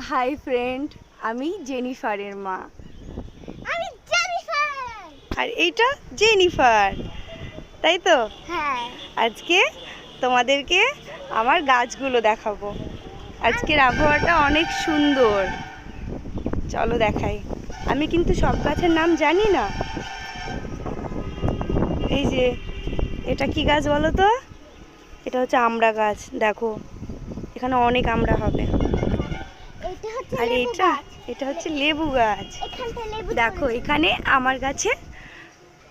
Hi friend আমি জেনিফারের মা। আমি জেনিফার! আর এইটা জেনিফার তাই তো? হ্যাঁ। আজকে তোমাদেরকে আমার গাছগুলো দেখাবো। আজকের আবহাওয়াটা অনেক সুন্দর। চলো দেখাই। আমি কিন্তু সব গাছের নাম জানি না। এই যে এটা কি গাছ বলো তো? এটা হচ্ছে আমড়া গাছ দেখো। এখানে অনেক আমড়া হবে। আর এটা এটা হচ্ছে লেবু গাছ। লেবু দেখো এখানে আমার কাছে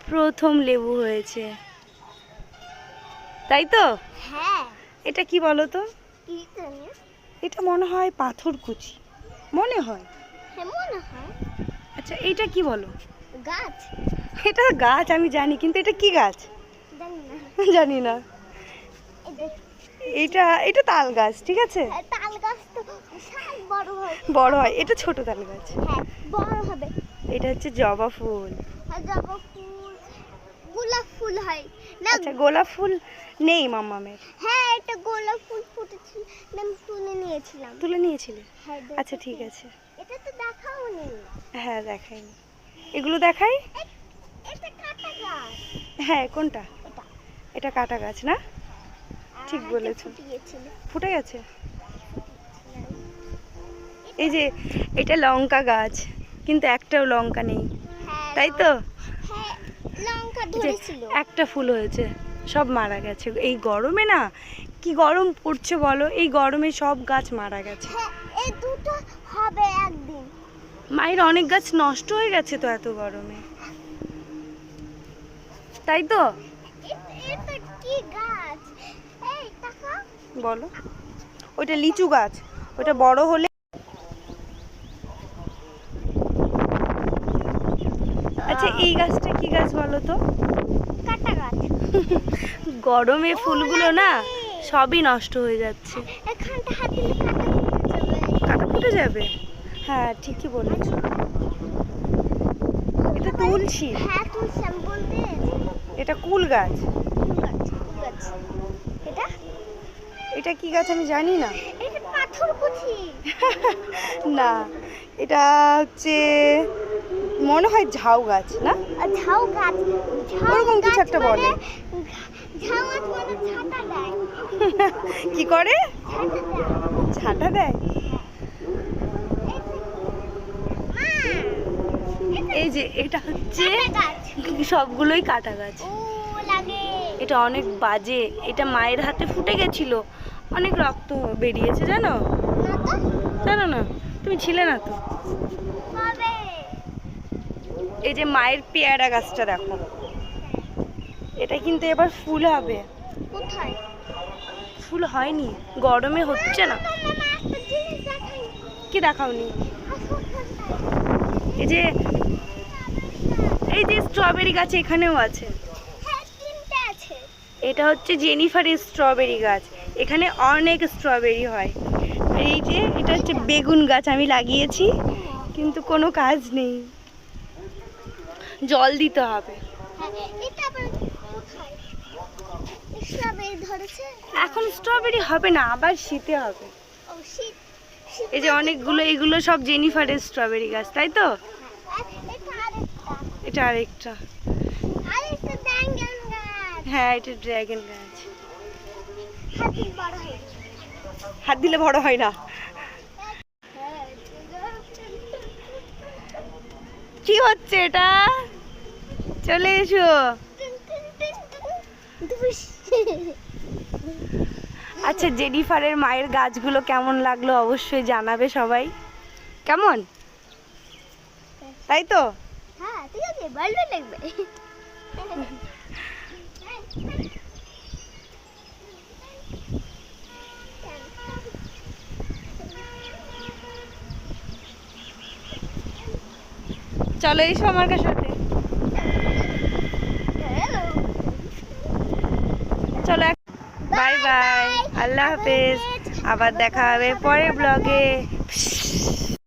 প্রথম লেবু হয়েছে। তাই তো? হ্যাঁ। এটা কি বলো তো? এটা মনে হয় পাথর কুচি। মনে হয়। হ্যাঁ আচ্ছা এইটা কি বলো? গাছ। এটা গাছ আমি জানি কিন্তু এটা কি গাছ? জানি না। জানি না। এটা এটা তাল গাছ ঠিক আছে? হ্যাঁ, তাল গাছ তো বিশাল বড় হয়। বড় হয়। এটা ছোট তাল গাছ। হ্যাঁ বড় হবে। এটা হচ্ছে জবা ফুল। জবা ফুল গোলাপ ফুল হয়। না আচ্ছা গোলাপ ফুল নেই মাম্মামের হ্যাঁ এটা গোলাপ ফুল ফুটেছিল আমি তুলে নিয়েছিলাম। তুলে নিয়েছিলে? হ্যাঁ আচ্ছা ঠিক আছে। এটা তো দেখাও নেই। হ্যাঁ দেখাইনি। এগুলো দেখাই? এটা কাটা গাছ। হ্যাঁ কোনটা? এটা। কাটা গাছ না? ঠিক বলেছ। ফুটে গেছে? এই যে এটা লঙ্কা গাছ কিন্তু একটাও লঙ্কা নেই। হ্যাঁ, তাই তো? হ্যাঁ একটা ফুল হয়েছে সব মারা গেছে। এই গরমে না কি গরম পড়ছে বলো? এই গরমে সব গাছ মারা গেছে। হ্যাঁ হবে একদিন। মায়ের অনেক গাছ নষ্ট হয়ে গেছে তো এত গরমে। তাই তো? বলো। ওইটা লিচু গাছ ওইটা বড় হলে আচ্ছা এই গাছটা কি গাছ বলো তো? কাটা গাছ। গরমে ফুলগুলো না সবই নষ্ট হয়ে যাচ্ছে। কাটা ফুটে যাবে। হ্যাঁ ঠিকই বলেছ। এটা তুলসী। হ্যাঁ এটা কুল গাছ। এটা এটা কি গাছ আমি জানি না। না এটা হচ্ছে মনে হয় ঝাউ গাছ না? আর ঝাউ গাছ। ঝাউ ওরকম কিছু একটা মানে- বলে। মানে কি করে? ছাটা দেয়। এই যে এটা হচ্ছে সবগুলোই কাটা গাছ। এটা অনেক বাজে। এটা মায়ের হাতে ফুটে গেছিল। অনেক রক্ত বেরিয়েছে জানো? জানো না? তুমি ছিলে না তো। এই যে মায়ের পেয়ারা গাছটা দেখো। এটা কিন্তু এবার ফুল হবে। কোথায়? ফুল হয়নি গরমে হচ্ছে না। দেখাই। কি দেখাওনি? এই যে এই যে স্ট্রবেরি গাছ এখানেও আছে। হ্যাঁ আছে। এটা হচ্ছে জেনিফারের স্ট্রবেরি গাছ। এখানে অনেক স্ট্রবেরি হয়। আর এই যে এটা হচ্ছে বেগুন গাছ আমি লাগিয়েছি কিন্তু কোনো কাজ নেই। জল দিতে হবে। হ্যাঁ এখন স্ট্রবেরি হবে না আবার শীতে হবে। এই যে অনেকগুলো এগুলো সব জেনিফারের স্ট্রবেরি গাছ তাই তো? এটা আরেকটা। এটা আরেকটা। হ্যাঁ এটা ড্রাগন গাছ। হাতি দিলে বড় হয় না। কি হচ্ছে এটা? চলে এসো। আচ্ছা জেনিফারের মায়ের গাছগুলো কেমন লাগল অবশ্যই জানাবে সবাই। কেমন? তাই তো? হ্যাঁ ঠিক আছে ভালো লাগবে চলো এসো আমার সাথে চলো বাই বাই আল্লাহ হাফেজ। আবার দেখা হবে পরের ব্লগে